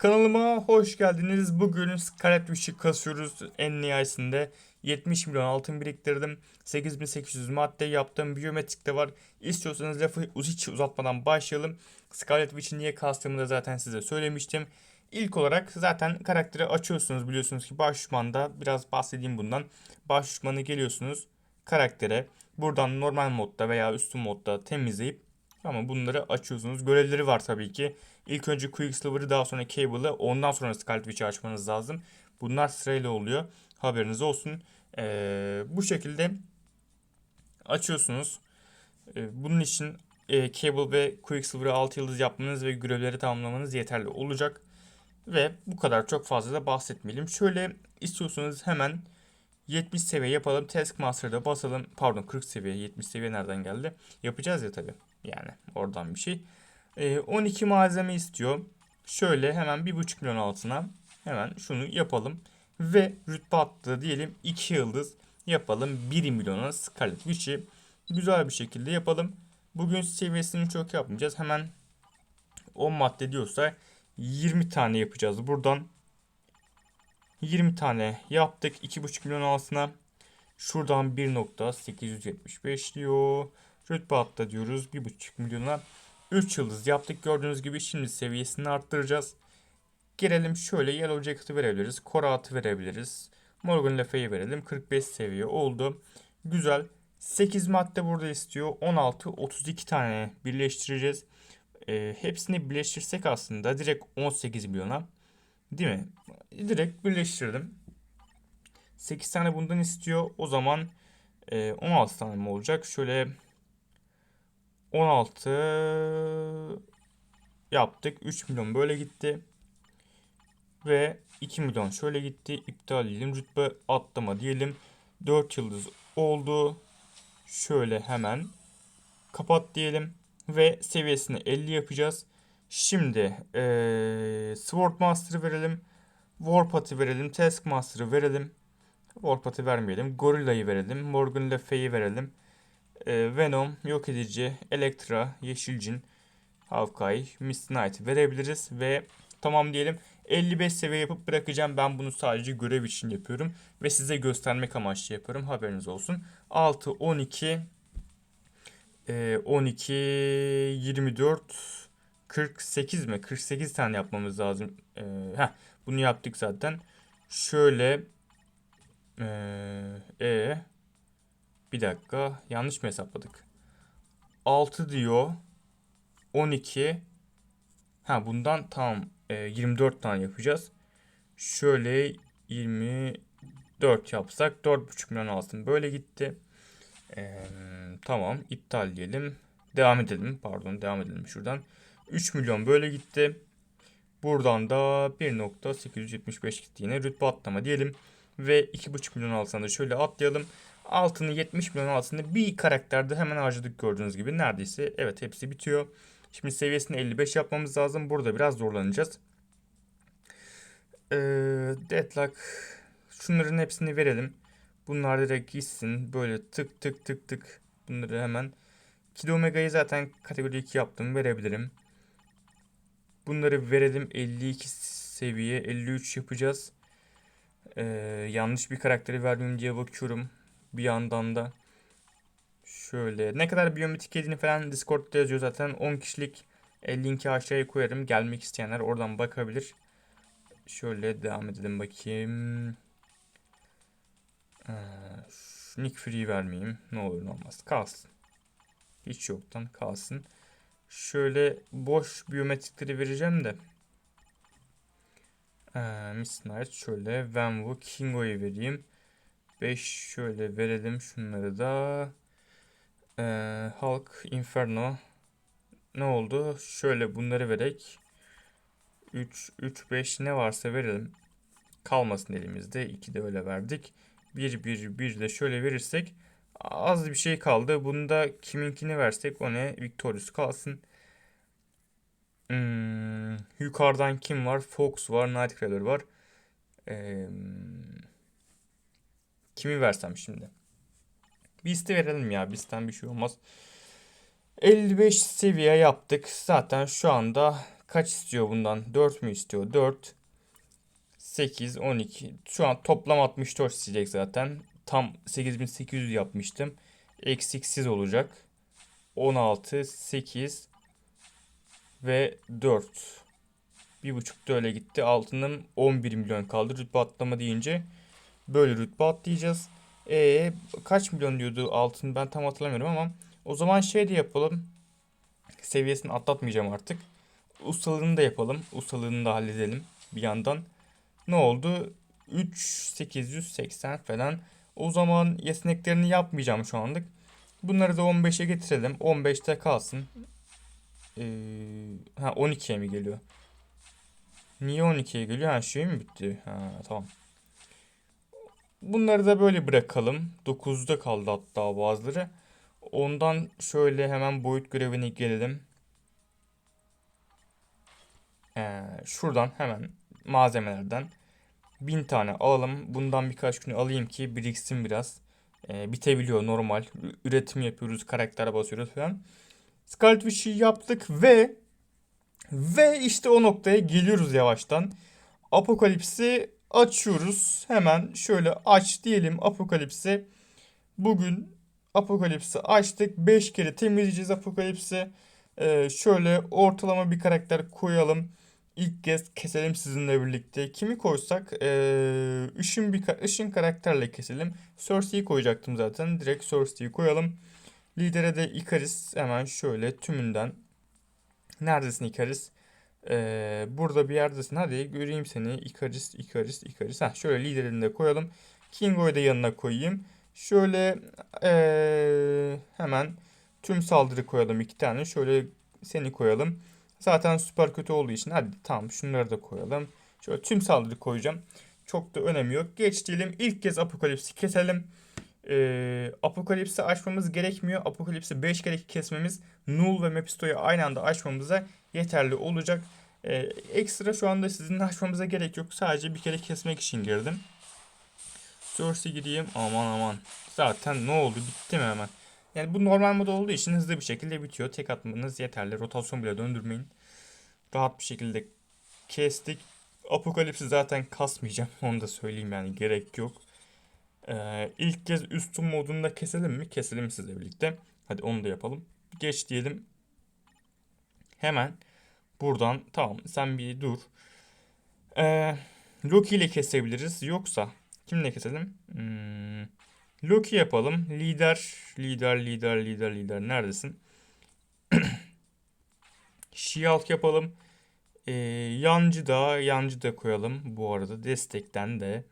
Kanalıma hoş geldiniz. Bugün Scarlet Witch'i kasıyoruz. En nihayesinde 70 milyon altın biriktirdim. 8800 madde yaptım. Biyometrik de var. İstiyorsanız lafı hiç uzatmadan başlayalım. Scarlet Witch'i niye kastığımı da zaten size söylemiştim. İlk olarak zaten karakteri açıyorsunuz biliyorsunuz ki baş biraz bahsedeyim bundan. Baş geliyorsunuz karaktere. Buradan normal modda veya üstün modda temizleyip ama bunları açıyorsunuz. Görevleri var tabii ki. İlk önce Quicksilver'ı daha sonra Cable'ı ondan sonra Scarlet Witch'i açmanız lazım. Bunlar sırayla oluyor. Haberiniz olsun. Ee, bu şekilde açıyorsunuz. Ee, bunun için e, Cable ve Quicksilver'ı 6 yıldız yapmanız ve görevleri tamamlamanız yeterli olacak. Ve bu kadar çok fazla da bahsetmeyelim. Şöyle istiyorsanız hemen 70 seviye yapalım. Taskmaster'da basalım. Pardon 40 seviye. 70 seviye nereden geldi? Yapacağız ya tabii. Yani oradan bir şey. Ee, 12 malzeme istiyor. Şöyle hemen 1.5 milyon altına hemen şunu yapalım. Ve rütbe attı diyelim 2 yıldız yapalım. 1 milyona Scarlet Witch'i güzel bir şekilde yapalım. Bugün seviyesini çok yapmayacağız. Hemen 10 madde diyorsa 20 tane yapacağız. Buradan 20 tane yaptık. 2.5 milyon altına. Şuradan 1.875 diyor. Rütbe atla diyoruz. 1.5 milyona 3 yıldız yaptık. Gördüğünüz gibi şimdi seviyesini arttıracağız. Gelelim şöyle Yellow Jacket'ı verebiliriz. Korat'ı verebiliriz. Morgan Le Fay'i verelim. 45 seviye oldu. Güzel. 8 madde burada istiyor. 16, 32 tane birleştireceğiz. Ee, hepsini birleştirsek aslında direkt 18 milyona. Değil mi? Direkt birleştirdim. 8 tane bundan istiyor. O zaman e, 16 tane mi olacak? Şöyle 16 yaptık. 3 milyon böyle gitti. Ve 2 milyon şöyle gitti. İptal edelim. Rütbe atlama diyelim. 4 yıldız oldu. Şöyle hemen kapat diyelim. Ve seviyesini 50 yapacağız. Şimdi ee, Sword Master'ı verelim. Warpath'ı verelim. Taskmaster'ı verelim. Warpath'ı vermeyelim. Gorilla'yı verelim. Morgan Le Fay'i verelim. Ee, Venom, Yok Edici, Elektra, Yeşilcin, Hawkeye, Miss Knight verebiliriz ve tamam diyelim. 55 seviye yapıp bırakacağım. Ben bunu sadece görev için yapıyorum ve size göstermek amaçlı yapıyorum. Haberiniz olsun. 6, 12, e, 12, 24, 48 mi? 48 tane yapmamız lazım. E, heh, bunu yaptık zaten. Şöyle e, e bir dakika. Yanlış mı hesapladık? 6 diyor. 12. Ha bundan tam e, 24 tane yapacağız. Şöyle 24 yapsak 4,5 milyon alsın. Böyle gitti. E, tamam iptal diyelim. Devam edelim. Pardon devam edelim şuradan. 3 milyon böyle gitti. Buradan da 1.875 gitti yine. Rütbe atlama diyelim. Ve 2.5 milyon altına da şöyle atlayalım. Altını 70 milyon altında bir karakterde hemen harcadık gördüğünüz gibi. Neredeyse evet hepsi bitiyor. Şimdi seviyesini 55 yapmamız lazım. Burada biraz zorlanacağız. Ee, deadlock. Şunların hepsini verelim. Bunlar direkt gitsin. Böyle tık tık tık tık. Bunları hemen. Kid Omega'yı zaten kategori 2 yaptım. Verebilirim. Bunları verelim. 52 seviye. 53 yapacağız. Ee, yanlış bir karakteri vermeyeyim diye bakıyorum. Bir yandan da şöyle ne kadar biyometrik yediğini falan Discord'da yazıyor zaten 10 kişilik e, linki aşağıya koyarım. Gelmek isteyenler oradan bakabilir. Şöyle devam edelim bakayım. Ee, Nick Free vermeyeyim. Ne olur ne olmaz. Kalsın. Hiç yoktan kalsın. Şöyle boş biyometrikleri vereceğim de. Ee, Miss Knight şöyle Venwu Kingo'yu vereyim. 5 şöyle verelim şunları da. Ee, Hulk Inferno. Ne oldu? Şöyle bunları verek. 3 3 5 ne varsa verelim. Kalmasın elimizde. 2 de öyle verdik. 1 1 1 de şöyle verirsek az bir şey kaldı. Bunda kiminkini versek o ne? Victorious kalsın. Hmm, yukarıdan kim var? Fox var, Nightcrawler var. Ee, kimi versem şimdi? Beast'i verelim ya. Beast'ten bir şey olmaz. 55 seviye yaptık. Zaten şu anda kaç istiyor bundan? 4 mü istiyor? 4 8 12. Şu an toplam 64 isteyecek zaten. Tam 8800 yapmıştım. Eksiksiz olacak. 16 8 ve 4. Bir buçuk da öyle gitti. Altının 11 milyon kaldı. Rütbe atlama deyince böyle rütbe atlayacağız. E kaç milyon diyordu altın ben tam hatırlamıyorum ama o zaman şey de yapalım. Seviyesini atlatmayacağım artık. Ustalığını da yapalım. Ustalığını da halledelim bir yandan. Ne oldu? 3880 falan. O zaman yeteneklerini yapmayacağım şu anlık. Bunları da 15'e getirelim. 15'te kalsın. Ee, ha 12'ye mi geliyor? Niye 12'ye geliyor? Ha şey mi bitti? Ha tamam. Bunları da böyle bırakalım. 9'da kaldı hatta bazıları. Ondan şöyle hemen boyut görevine gelelim. Ee, şuradan hemen malzemelerden 1000 tane alalım. Bundan birkaç gün alayım ki biriksin biraz. Ee, bitebiliyor normal. Üretim yapıyoruz, karakter basıyoruz falan. Scarlet Witch'i yaptık ve ve işte o noktaya geliyoruz yavaştan. Apokalipsi açıyoruz. Hemen şöyle aç diyelim Apokalipsi. Bugün Apokalipsi açtık. 5 kere temizleyeceğiz Apokalipsi. Ee, şöyle ortalama bir karakter koyalım. İlk kez keselim sizinle birlikte. Kimi koysak ee, ışın bir ışın karakterle keselim. Cersei'yi koyacaktım zaten. Direkt Cersei'yi koyalım. Lidere de Icarus hemen şöyle tümünden. Neredesin Icarus? Ee, burada bir yerdesin. Hadi göreyim seni. Icarus, Icarus, Icarus. Heh, şöyle liderini de koyalım. Kingo'yu da yanına koyayım. Şöyle ee, hemen tüm saldırı koyalım iki tane. Şöyle seni koyalım. Zaten süper kötü olduğu için hadi tamam şunları da koyalım. Şöyle tüm saldırı koyacağım. Çok da önemi yok. Geç diyelim. İlk kez Apokalips'i keselim. Ee, Apokalips'i açmamız gerekmiyor. Apokalips'i 5 kere kesmemiz Null ve Mephisto'yu aynı anda açmamıza yeterli olacak. Ee, ekstra şu anda sizin açmamıza gerek yok. Sadece bir kere kesmek için girdim. Source'e gireyim. Aman aman. Zaten ne oldu? Bitti mi hemen? Yani bu normal mod olduğu için hızlı bir şekilde bitiyor. Tek atmanız yeterli. Rotasyon bile döndürmeyin. Rahat bir şekilde kestik. Apokalipsi zaten kasmayacağım. Onu da söyleyeyim yani gerek yok. Ee, ilk kez üstün modunda keselim mi? Keselim sizle birlikte. Hadi onu da yapalım. Geç diyelim. Hemen buradan tamam sen bir dur. Ee, Loki ile kesebiliriz. Yoksa kimle keselim? Hmm, Loki yapalım. Lider, lider, lider, lider, lider. Neredesin? She-Hulk yapalım. Ee, yancı da, yancı da koyalım. Bu arada destekten de.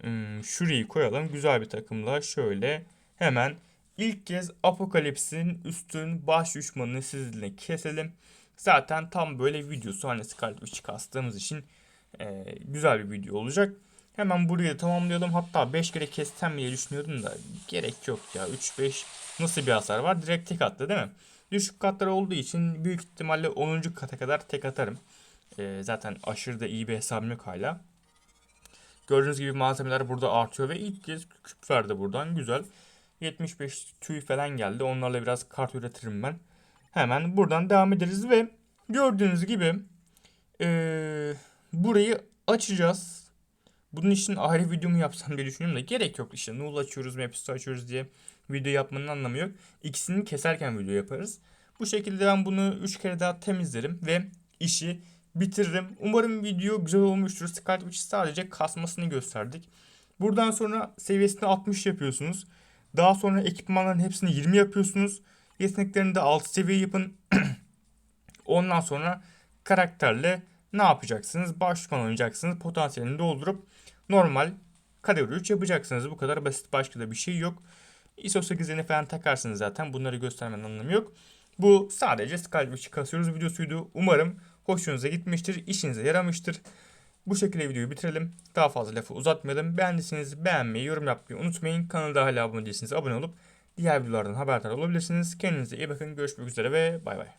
Hmm, Shuri'yi koyalım. Güzel bir takımla şöyle hemen ilk kez Apokalips'in üstün baş düşmanını sizinle keselim. Zaten tam böyle videosu hani Scarlet Witch'i kastığımız için e, güzel bir video olacak. Hemen burayı tamamlayalım. Hatta 5 kere kessem diye düşünüyordum da gerek yok ya. 3-5 nasıl bir hasar var? Direkt tek attı değil mi? Düşük katlar olduğu için büyük ihtimalle 10. kata kadar tek atarım. E, zaten aşırı da iyi bir hesabım yok hala. Gördüğünüz gibi malzemeler burada artıyor ve ilk kez küp verdi buradan. Güzel. 75 tüy falan geldi. Onlarla biraz kart üretirim ben. Hemen buradan devam ederiz ve gördüğünüz gibi eee, burayı açacağız. Bunun için ayrı video mu yapsam diye düşünüyorum da gerek yok işte. Null açıyoruz, Mephisto açıyoruz diye video yapmanın anlamı yok. İkisini keserken video yaparız. Bu şekilde ben bunu 3 kere daha temizlerim ve işi bitiririm. Umarım video güzel olmuştur. Scarlet Witch sadece kasmasını gösterdik. Buradan sonra seviyesini 60 yapıyorsunuz. Daha sonra ekipmanların hepsini 20 yapıyorsunuz. Yeteneklerini de 6 seviye yapın. Ondan sonra karakterle ne yapacaksınız? Başkan oynayacaksınız. Potansiyelini doldurup normal kategori 3 yapacaksınız. Bu kadar basit başka da bir şey yok. ISO 8'lerini falan takarsınız zaten. Bunları göstermenin anlamı yok. Bu sadece Witch'i kasıyoruz videosuydu. Umarım hoşunuza gitmiştir, işinize yaramıştır. Bu şekilde videoyu bitirelim. Daha fazla lafı uzatmayalım. Beğendiyseniz beğenmeyi, yorum yapmayı unutmayın. Kanala hala abone değilseniz abone olup diğer videolardan haberdar olabilirsiniz. Kendinize iyi bakın. Görüşmek üzere ve bay bay.